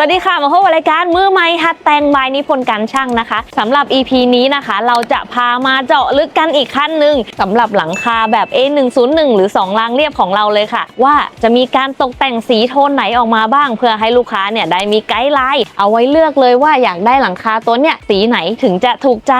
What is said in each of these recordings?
สวัสดีค่ะ มาพบกับรายการมือไม้หัดแต่งบายนิพนธ์การช่างนะคะสำหรับ EP นี้นะคะ เราจะพามาเจาะลึกกันอีกขั้นหนึ่งสำหรับหลังคาแบบ A101 หรือ 2 รางเรียบของเราเลยค่ะ ว่าจะมีการตกแต่งสีโทนไหนออกมาบ้าง เพื่อให้ลูกค้าเนี่ยได้มีไกด์ไลน์เอาไว้เลือกเลยว่าอยากได้หลังคาตัวเนี้ยสีไหนถึงจะถูกใจ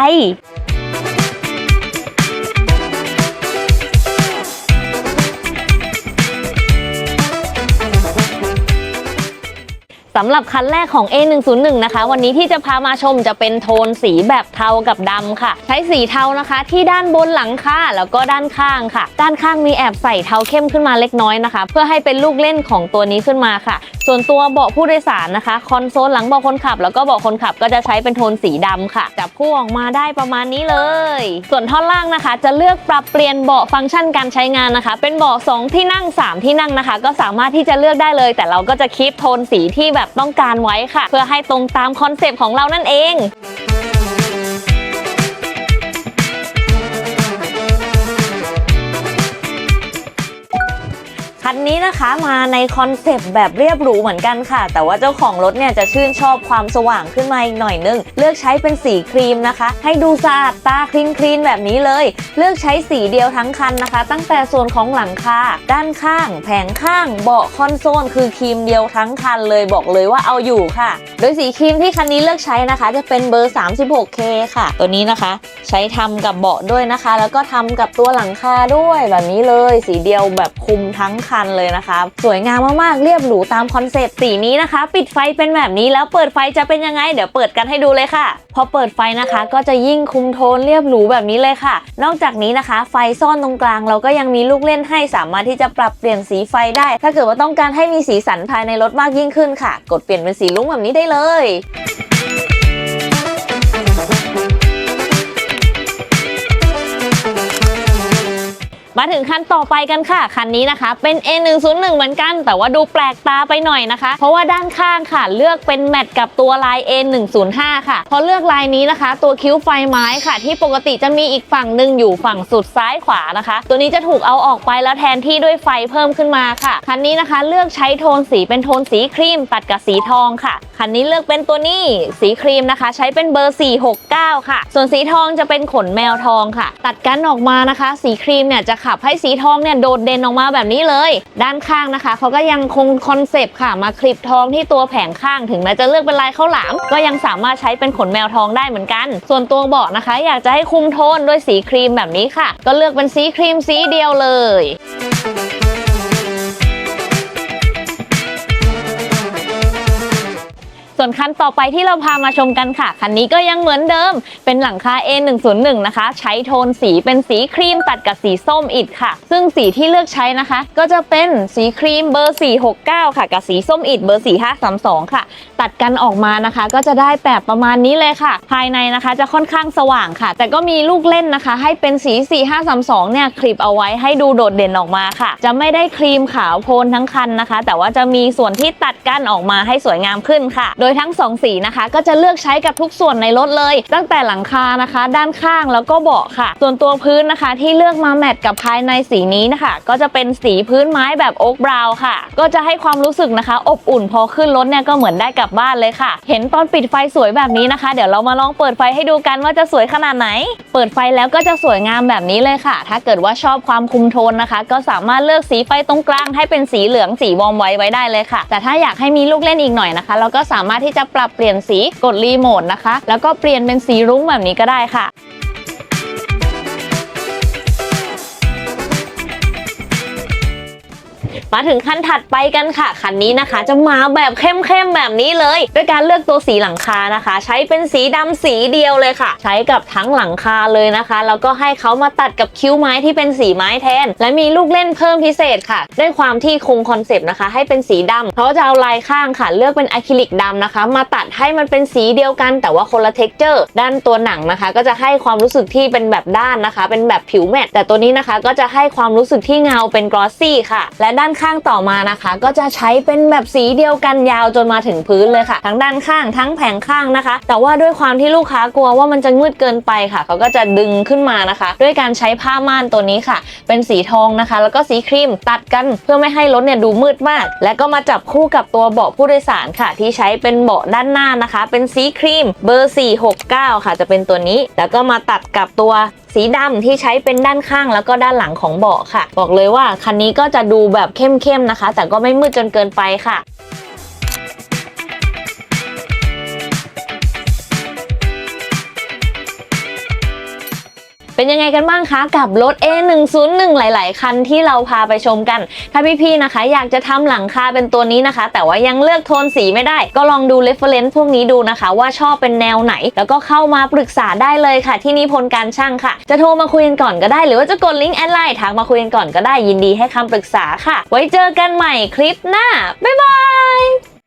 สำหรับคันแรกของ A101 นะคะ วันนี้ที่จะพามาชมจะเป็นโทนสีแบบเทากับดำค่ะ ใช้สีเทานะคะที่ด้านบนหลังคาแล้วก็ด้านข้างค่ะ ด้านข้างมีแอบใส่เทาเข้มขึ้นมาเล็กน้อยนะคะ เพื่อให้เป็นลูกเล่นของตัวนี้ขึ้นมาค่ะ ส่วนตัวเบาะผู้โดยสารนะคะ คอนโซลหลังเบาะคนขับ แล้วก็เบาะคนขับก็จะใช้เป็นโทนสีดำค่ะ จับคู่ออกมาได้ประมาณนี้เลย ส่วนท่อนล่างนะคะ จะเลือกปรับเปลี่ยนเบาะฟังก์ชันการใช้งานนะคะ เป็นเบาะ2ที่นั่ง 3 ที่นั่งนะคะ ก็สามารถที่จะเลือกได้เลย แต่เราก็จะคีปโทนสีที่แบบต้องการไว้ค่ะ เพื่อให้ตรงตามคอนเซปต์ของเรานั่นเอง คันนี้นะคะมาในคอนเซปต์แบบเรียบหรูเหมือนกันค่ะ แต่ว่าเจ้าของรถเนี่ยจะชื่นชอบความสว่างขึ้นมาอีกหน่อยนึง เลือกใช้เป็นสีครีมนะคะ ให้ดูสะอาดตาคลีนคลีนแบบนี้เลย เลือกใช้สีเดียวทั้งคันนะคะ ตั้งแต่ส่วนของหลังคาด้านข้าง แผงข้าง เบาะคอนโซลคือครีมเดียวทั้งคันเลยบอกเลยว่าเอาอยู่ค่ะ โดยสีครีมที่คันนี้เลือกใช้นะคะ จะเป็นเบอร์ 36K ค่ะ ตัวนี้นะคะ ใช้ทำกับเบาะด้วยนะคะ แล้วก็ทำกับตัวหลังคาด้วยแบบนี้เลย สีเดียวแบบคุมทั้งคันเลยนะคะสวยงามมากๆ เรียบหรูตามคอนเซปต์สีนี้นะคะ ปิดไฟเป็นแบบนี้แล้วเปิดไฟจะเป็นยังไง เดี๋ยวเปิดกันให้ดูเลยค่ะ พอเปิดไฟนะคะ ก็จะยิ่งคุมโทนเรียบหรูแบบนี้เลยค่ะ นอกจากนี้นะคะ ไฟซ่อนตรงกลาง เราก็ยังมีลูกเล่นให้สามารถที่จะปรับเปลี่ยนสีไฟได้ ถ้าเกิดว่าต้องการให้มีสีสันภายในรถมากยิ่งขึ้นค่ะ กดเปลี่ยนเป็นสีลุ้งแบบนี้ได้เลย มาถึงคันต่อไปกันค่ะ คันนี้นะคะ เป็น A101 เหมือนกัน แต่ว่าดูแปลกตาไปหน่อยนะคะ เพราะว่าด้านข้างค่ะ เลือกเป็นแมทกับตัวลาย A105 ค่ะพอเลือกลายนี้นะคะ ตัวคิ้วไฟไม้ค่ะ ที่ปกติจะมีอีกฝั่งหนึ่งอยู่ฝั่งสุดซ้ายขวานะคะ ตัวนี้จะถูกเอาออกไปแล้วแทนที่ด้วยไฟเพิ่มขึ้นมาค่ะ คันนี้นะคะเลือกใช้โทนสีเป็นโทนสีครีมตัดกับสีทองค่ะ คันนี้เลือกเป็นตัวนี้สีครีมนะคะ ใช้เป็นเบอร์ 469 ค่ะ ส่วนสีทองจะเป็นขนแมวทองค่ะ ตัดกันออกมานะคะ สีครีมเนี่ยจะขับให้สีทองเนี่ยโดดเด่นออกมาแบบนี้เลย ด้านข้างนะคะเขาก็ยังคงคอนเซปต์ค่ะมาคลิปทองที่ตัวแผงข้างถึงแม้จะเลือกเป็นลายข้าวหลาม ก็ยังสามารถใช้เป็นขนแมวทองได้เหมือนกัน ส่วนตัวเบาะนะคะ อยากจะให้คุมโทนด้วยสีครีมแบบนี้ค่ะ ก็เลือกเป็นสีครีมสีเดียวเลย ส่วนคันต่อไปที่เราพามาชมกันค่ะ คันนี้ก็ยังเหมือนเดิม เป็นหลังคา A101 นะคะ ใช้โทนสีเป็นสีครีมตัดกับสีส้มอิดค่ะ ซึ่งสีที่เลือกใช้นะคะ ก็จะเป็นสีครีมเบอร์ 469 ค่ะ กับสีส้มอิดเบอร์ 4532 ค่ะ ตัดกันออกมานะคะ ก็จะได้แบบประมาณนี้เลยค่ะ ภายในนะคะจะค่อนข้างสว่างค่ะ แต่ก็มีลูกเล่นนะคะ ให้เป็นสี 4532 เนี่ยคลิปเอาไว้ให้ดูโดดเด่นออกมาค่ะ จะไม่ได้ครีมขาวโพลนทั้งคันนะคะ แต่ว่าจะมีส่วนที่ตัดกันออกมาให้สวยงามขึ้นค่ะ โดยยทั้ง 2 สีนะคะ ก็จะเลือกใช้กับทุกส่วนในรถเลย ตั้งแต่หลังคานะคะ ด้านข้างแล้วก็เบาะค่ะ ส่วนตัวพื้นนะคะที่เลือกมาแมทกับภายในสีนี้นะคะ ก็จะเป็นสีพื้นไม้แบบโอ๊กบราวน์ค่ะ ก็จะให้ความรู้สึกนะคะ อบอุ่นพอขึ้นรถเนี่ยก็เหมือนได้กลับบ้านเลยค่ะ เห็นตอนปิดไฟสวยแบบนี้นะคะ เดี๋ยวเรามาลองเปิดไฟให้ดูกันว่าจะสวยขนาดไหน เปิดไฟแล้วก็จะสวยงามแบบนี้เลยค่ะ ถ้าเกิดว่าชอบความคุมโทนนะคะ ก็สามารถเลือกสีไฟตรงกลางให้เป็นสีเหลืองสีวอมไว้ไว้ได้เลยค่ะ แต่ถ้าอยากให้มีลูกเล่นอีกหน่อยนะคะ เราก็สามารถที่จะปรับเปลี่ยนสีกดรีโมทนะคะ แล้วก็เปลี่ยนเป็นสีรุ้งแบบนี้ก็ได้ค่ะ มาถึงขั้นถัดไปกันค่ะคันนี้นะคะ จะมาแบบเข้มๆแบบนี้เลยด้วยการเลือกตัวสีหลังคานะคะ ใช้เป็นสีดำสีเดียวเลยค่ะ ใช้กับทั้งหลังคาเลยนะคะแล้วก็ให้เขามาตัดกับคิ้วไม้ที่เป็นสีไม้แทน และมีลูกเล่นเพิ่มพิเศษค่ะ ด้วยความที่คงคอนเซปต์นะคะ ให้เป็นสีดำเขาจะเอาลายข้างค่ะเลือกเป็นอะคริลิกดำนะคะ มาตัดให้มันเป็นสีเดียวกัน แต่ว่าคนละเท็กเจอร์ด้านตัวหนังนะคะ ก็จะให้ความรู้สึกที่เป็นแบบด้านนะคะ เป็นแบบผิวแมตแต่ตัวนี้นะคะก็จะให้ความรู้สึกที่เงาเป็นกรอสซี่ค่ะ และด้านข้างต่อมานะคะ ก็จะใช้เป็นแบบสีเดียวกันยาวจนมาถึงพื้นเลยค่ะ ทั้งด้านข้างทั้งแผงข้างนะคะ แต่ว่าด้วยความที่ลูกค้ากลัวว่ามันจะมืดเกินไปค่ะ เขาก็จะดึงขึ้นมานะคะ ด้วยการใช้ผ้าม่านตัวนี้ค่ะ เป็นสีทองนะคะ แล้วก็สีครีมตัดกันเพื่อไม่ให้รถเนี่ยดูมืดมาก และก็มาจับคู่กับตัวเบาะผู้โดยสารค่ะ ที่ใช้เป็นเบาะด้านหน้านะคะ เป็นสีครีมเบอร์ 469 ค่ะ จะเป็นตัวนี้ แล้วก็มาตัดกับตัว สีดำที่ใช้เป็นด้านข้างแล้วก็ด้านหลังของเบาะค่ะ บอกเลยว่าคันนี้ก็จะดูแบบเข้มๆนะคะ แต่ก็ไม่มืดจนเกินไปค่ะ เป็นยังไงกันบ้างคะกับรถ A101 หลาย ๆ คันที่เราพาไปชมกัน ถ้าพี่ ๆ นะคะ อยากจะทำหลังคาเป็นตัวนี้นะคะ แต่ว่ายังเลือกโทนสีไม่ได้ ก็ลองดู reference พวกนี้ดูนะคะ ว่าชอบเป็นแนวไหน แล้วก็เข้ามาปรึกษาได้เลยค่ะ ที่นิพนธ์การช่างค่ะ จะโทรมาคุยกันก่อนก็ได้ หรือว่าจะกดลิงก์แอดไลน์ทักมาคุยกันก่อนก็ได้ยินดีให้คำปรึกษาค่ะ ไว้เจอกันใหม่คลิปหน้าบ๊ายบาย